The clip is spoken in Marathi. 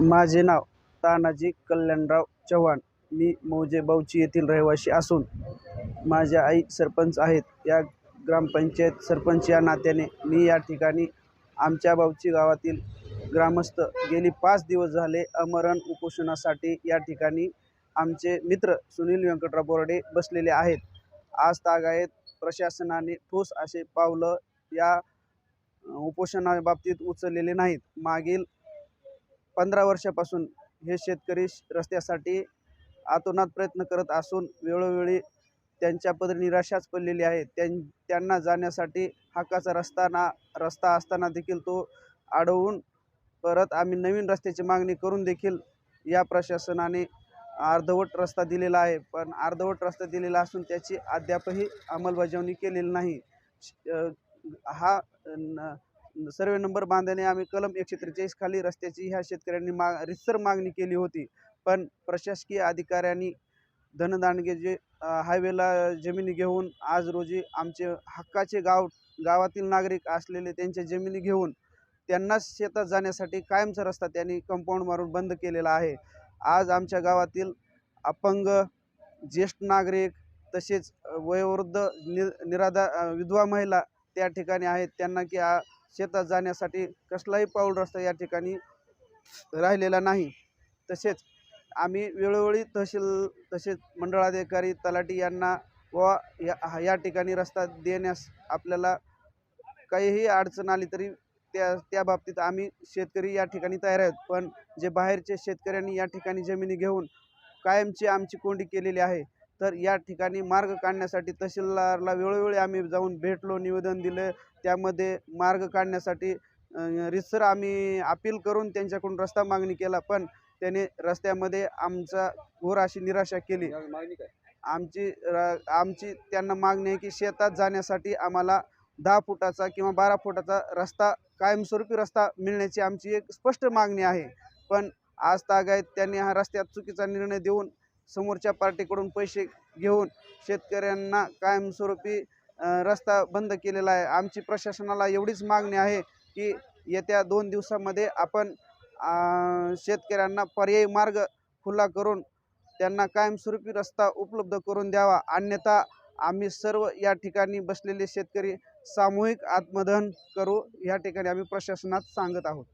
माझे नाव तानाजी कल्याणराव चव्हाण. मी मौजे बावची येथील रहिवासी असून माझ्या आई सरपंच आहेत. या ग्रामपंचायत सरपंच या नात्याने मी या ठिकाणी आमच्या बावची गावातील ग्रामस्थ गेली पाच दिवस झाले अमरण उपोषणासाठी या ठिकाणी आमचे मित्र सुनील व्यंकटराव बोर्डे बसलेले आहेत. आज तागायत प्रशासनाने ठोस असे पावलं या उपोषणाबाबतीत उचललेले नाहीत. मागील पंधरा वर्षापासून हे शेतकरी श- रस्त्यासाठी आतोनात प्रयत्न करत असून वेळोवेळी त्यांच्यापदरी निराशाच पडलेली आहे. त्यां त्यांना जाण्यासाठी हक्काचा रस्ता ना रस्ता असताना देखील तो अडवून परत आम्ही नवीन रस्त्याची मागणी करून देखील या प्रशासनाने अर्धवट रस्ता दिलेला आहे. पण अर्धवट रस्ता दिलेला असून त्याची अद्यापही अंमलबजावणी केलेली नाही. श- हा न सर्वे नंबर बांधणे आम्ही कलम एकशे त्रेचाळीस खाली रस्त्याची ह्या शेतकऱ्यांनी मा रितसर मागणी केली होती. पण प्रशासकीय अधिकाऱ्यांनी धनदांडगे जे हायवेला जमिनी घेऊन आज रोजी आमचे हक्काचे गाव गावातील नागरिक असलेले त्यांच्या जमिनी घेऊन त्यांनाच शेतात जाण्यासाठी कायमचा रस्ता त्यांनी कंपाऊंड मारून बंद केलेला आहे. आज आमच्या गावातील अपंग ज्येष्ठ नागरिक तसेच वयोवृद्ध नि निराधा विधवा महिला त्या ठिकाणी आहेत. त्यांना की आ शेतात जाण्यासाठी कसलाही पाऊल रस्ता या ठिकाणी राहिलेला नाही. तसेच आम्ही वेळोवेळी तहसील तसेच मंडळाधिकारी तलाठी यांना व या या ठिकाणी रस्ता देण्यास आपल्याला काहीही अडचण आली तरी त्या त्या बाबतीत आम्ही शेतकरी या ठिकाणी तयार आहेत. पण जे बाहेरचे शेतकऱ्यांनी या ठिकाणी जमिनी घेऊन कायमची आमची कोंडी केलेली आहे तर या ठिकाणी मार्ग काढण्यासाठी तहसीलदारला वेळोवेळी आम्ही जाऊन भेटलो निवेदन दिलं. त्यामध्ये मार्ग काढण्यासाठी रितसर आम्ही अपील करून त्यांच्याकडून रस्ता मागणी केला पण त्याने रस्त्यामध्ये आमचा घोर अशी निराशा केली. आमची र आमची त्यांना मागणी आहे की शेतात जाण्यासाठी आम्हाला दहा फुटाचा किंवा बारा फुटाचा रस्ता कायमस्वरूपी रस्ता मिळण्याची आमची एक स्पष्ट मागणी आहे. पण आज तागायत त्यांनी हा रस्त्यात चुकीचा निर्णय देऊन समोरच्या पार्टीकडून पैसे घेऊन शेतकऱ्यांना कायमस्वरूपी रस्ता बंद केलेला आहे. आमची प्रशासनाला एवढीच मागणी आहे की येत्या दोन दिवसामध्ये आपण शेतकऱ्यांना पर्यायी मार्ग खुला करून त्यांना कायमस्वरूपी रस्ता उपलब्ध करून द्यावा. अन्यथा आम्ही सर्व या ठिकाणी बसलेले शेतकरी सामूहिक आत्मदहन करू. या ठिकाणी आम्ही प्रशासनात सांगत आहोत.